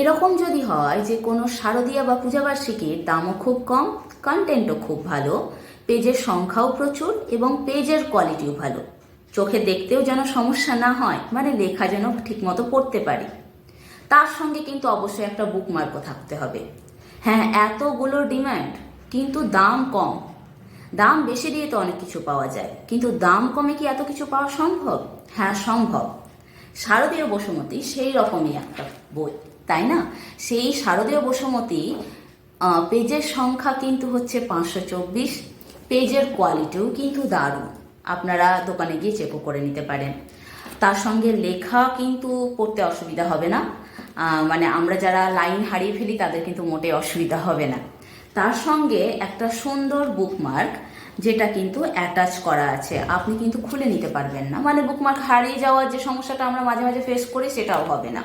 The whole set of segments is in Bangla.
এরকম যদি হয় যে কোনো শারদীয়া বা পূজাবার্ষিকীর দামও খুব কম কন্টেন্টও খুব ভালো পেজের সংখ্যাও প্রচুর এবং পেজের কোয়ালিটিও ভালো। চোখে দেখতেও যেন সমস্যা না হয় মানে লেখা যেন ঠিকমতো পড়তে পারি। তার সঙ্গে কিন্তু অবশ্যই একটা বুকমার্কও থাকতে হবে। হ্যাঁ এতগুলো ডিমান্ড কিন্তু দাম কম। দাম বেশি দিয়ে তো অনেক কিছু পাওয়া যায়, কিন্তু দাম কমে কি এত কিছু পাওয়া সম্ভব? হ্যাঁ সম্ভব। শারদীয় বসুমতী সেই রকমই একটা। বই, তাই না? সেই শারদীয় বসুমতী পেজের সংখ্যা কিন্তু হচ্ছে পাঁচশো চব্বিশ, পেজের কোয়ালিটিও কিন্তু দারুণ। আপনারা দোকানে গিয়ে চেকও করে নিতে পারেন। তার সঙ্গে লেখা কিন্তু পড়তে অসুবিধা হবে না। মানে আমরা যারা লাইন হারিয়ে ফেলি, তাদের কিন্তু মোটে অসুবিধা হবে না। তার সঙ্গে একটা সুন্দর বুকমার্ক যেটা কিন্তু অ্যাটাচ করা আছে। আপনি কিন্তু খুলে নিতে পারবেন না। মানে বুকমার্ক হারিয়ে যাওয়ার যে সমস্যাটা আমরা মাঝে মাঝে ফেস করি, সেটাও হবে না।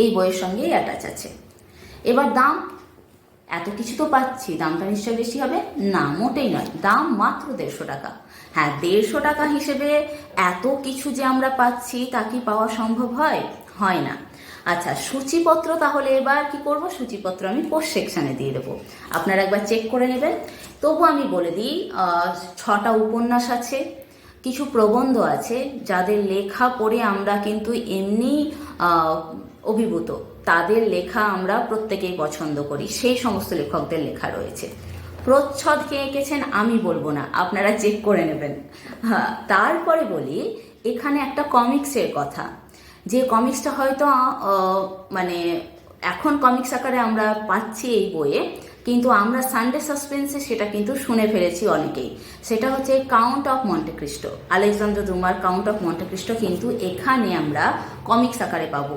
এই বইয়ের সঙ্গেই অ্যাটাচ আছে। এবার দাম, এত কিছু তো পাচ্ছি, দামটা নিশ্চয় বেশি হবে? না, মোটেই নয়, দাম মাত্র দেড়শো টাকা। হ্যাঁ দেড়শো টাকা হিসেবে এত কিছু যে আমরা পাচ্ছি, তা কি পাওয়া সম্ভব হয়? হয় না। আচ্ছা সূচিপত্র তাহলে এবার কি করব? সূচিপত্র আমি পোস্ট সেকশানে দিয়ে দেবো। আপনারা একবার চেক করে নেবেন। তবু আমি বলে দিই ছটা উপন্যাস আছে কিছু প্রবন্ধ আছে যাদের লেখা পড়ে আমরা কিন্তু এমনি অভিভূত। তাদের লেখা আমরা প্রত্যেকেই পছন্দ করি। সেই সমস্ত লেখকদের লেখা রয়েছে। প্রচ্ছদ কে এঁকেছেন আমি বলব না, আপনারা চেক করে নেবেন। হ্যাঁ তারপরে বলি, এখানে একটা কমিক্সের কথা। যে কমিক্সটা হয়তো মানে এখন কমিক্স আকারে আমরা পাচ্ছি এই বইয়ে। কিন্তু আমরা সানডে সাসপেন্সে সেটা কিন্তু শুনে ফেলেছি অনেকেই। সেটা হচ্ছে count of Monte Cristo Alexander দুমার count of Monte Cristo কিন্তু এখানে আমরা কমিক্স আকারে পাবো।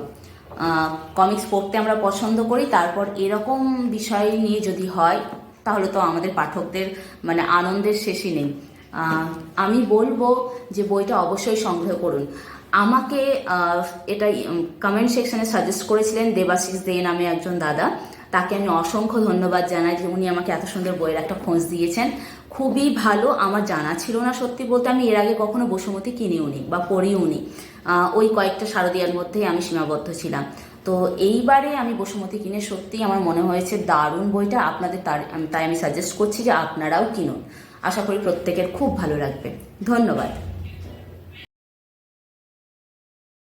কমিক্স পড়তে আমরা পছন্দ করি, তারপর এরকম বিষয় নিয়ে যদি হয়, তাহলে তো আমাদের পাঠকদের মানে আনন্দের শেষই নেই। আমি বলব যে বইটা অবশ্যই সংগ্রহ করুন। আমাকে এটা কমেন্ট সেকশনে সাজেস্ট করেছিলেন দেবাশিস দে নামে একজন দাদা। তাকে আমি অসংখ্য ধন্যবাদ জানাই যে উনি আমাকে এত সুন্দর বইয়ের একটা খোঁজ দিয়েছেন। খুবই ভালো, আমার জানা ছিল না সত্যি বলতে, আমি এর আগে কখনো বসুমতী কিনিও নি বা পড়িও নি। ওই কয়েকটা শারদীয়ার মধ্যেই আমি সীমাবদ্ধ ছিলাম। তো এইবারে আমি বসুমতী কিনে সত্যিই আমার মনে হয়েছে দারুণ বইটা, আপনাদের তার, তাই আমি সাজেস্ট করছি যে আপনারাও কিনুন। আশা করি প্রত্যেকের খুব ভালো লাগবে। ধন্যবাদ।